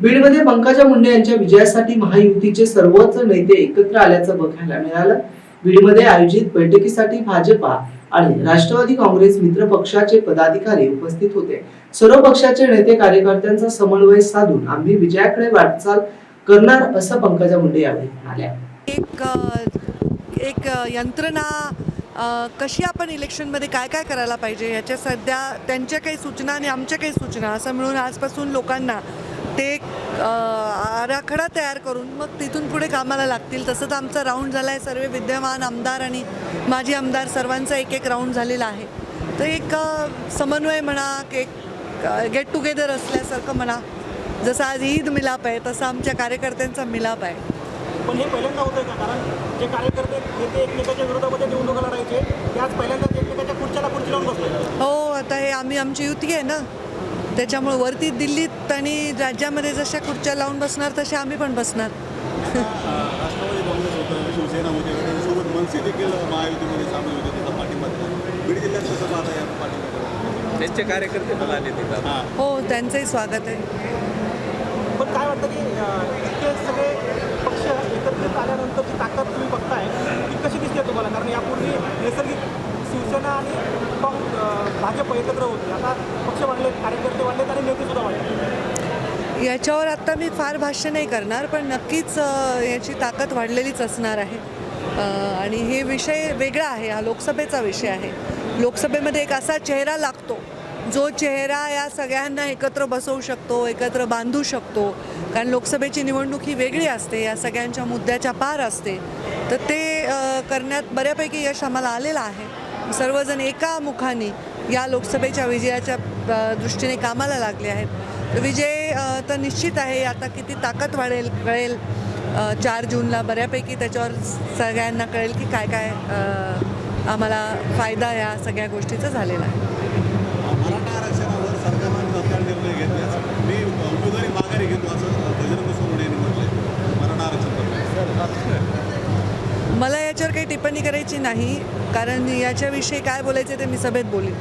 बीडमध्ये पंकजा मुंडे यांच्या विजयासाठी महायुतीचे सर्वच नेते एकत्र आल्याचं बघायला मिळालं. बीडमध्ये आयोजित बैठकीसाठी भाजपा आणि राष्ट्रवादी काँग्रेस मित्र पक्षाचे पदाधिकारी उपस्थित होते. सर्व पक्षाचे नेते कार्यकर्त्यांचा समन्वय साधून आम्ही विजयाकडे वाटचाल करणार असं पंकजा मुंडे यावेळी म्हणाल्या. एक एक यंत्रणा कशी आपण इलेक्शनमध्ये काय काय करायला पाहिजे? याच्या सध्या त्यांच्या काही सूचना आणि आमच्या काही सूचना असं मिळून आजपासून लोकांना ते आराखडा तयार करून मग तिथून पुढे कामाला लागतील. तसंच आमचा राऊंड झाला आहे सर्व विद्यमान आमदार आणि माजी आमदार सर्वांचा एक एक राऊंड झालेला आहे. तर एक समन्वय म्हणा एक गेट टुगेदर असल्यासारखं म्हणा. जसं आज ईद मिलाप आहे तसं आमच्या कार्यकर्त्यांचा मिलाप आहे. पण हे पहिल्यांदा होतंय का? कारण जे कार्यकर्ते नेते एकमेकाच्या विरोधामध्ये निवडणुका लढायचे ते आज पहिल्यांदाच एकमेकाच्या खुर्च्याला खुर्ची लावून बसले हो आता हे आम्ही आमची युती आहे ना. त्याच्यामुळे वरती दिल्लीत आणि राज्यामध्ये जशा खुर्च्या लावून बसणार तशा आम्ही पण बसणार. राष्ट्रवादी काँग्रेस होतं शिवसेना होती त्याच्यासोबत मनसे देखील महायुतीमध्ये सामील होते त्याचा पाठिंबा दिला. बीड जिल्ह्यात कसं पाहता या पाठिंबा त्यांचे कार्यकर्ते पण आले तिथं. हां. त्यांचंही स्वागत आहे. पण काय वाटतं की इतके सगळे पक्ष एकत्रित आल्यानंतरची ताकद तुम्ही बघताय ती कशी दिसते तुम्हाला? कारण यापूर्वी नैसर्गिक शिवसेना आणि भाजप एकत्र होती. आता पक्ष वाढले कार्यकर्ते वाढलेत आणि नेते सुद्धा वाढले याच्यावर आत्ता मी फार भाष्य नाही करणार पण नक्कीच याची ताकद वाढलेलीच असणार आहे. आणि हे विषय वेगळा आहे हा लोकसभेचा विषय आहे. लोकसभेमध्ये एक असा चेहरा लागतो जो चेहरा या सगळ्यांना एकत्र बसवू शकतो एकत्र बांधू शकतो. कारण लोकसभेची निवडणूक ही वेगळी असते या सगळ्यांच्या मुद्द्याच्या पार असते. तर ते करण्यात बऱ्यापैकी यश आम्हाला आलेलं आहे. सर्वजण एका मुखाने या लोकसभेच्या विजयाच्या दृष्टीने कामाला लागले आहेत. विजय तर निश्चित आहे आता किती ताकद वाढेल कळेल. चार जूनला बऱ्यापैकी त्याच्यावर सगळ्यांना कळेल की काय काय आम्हाला फायदा या सगळ्या गोष्टीचा झालेला आहे. मला याच्यावर काही टिप्पणी करायची नाही कारण याच्याविषयी काय बोलायचे ते मी सभेत बोलीन.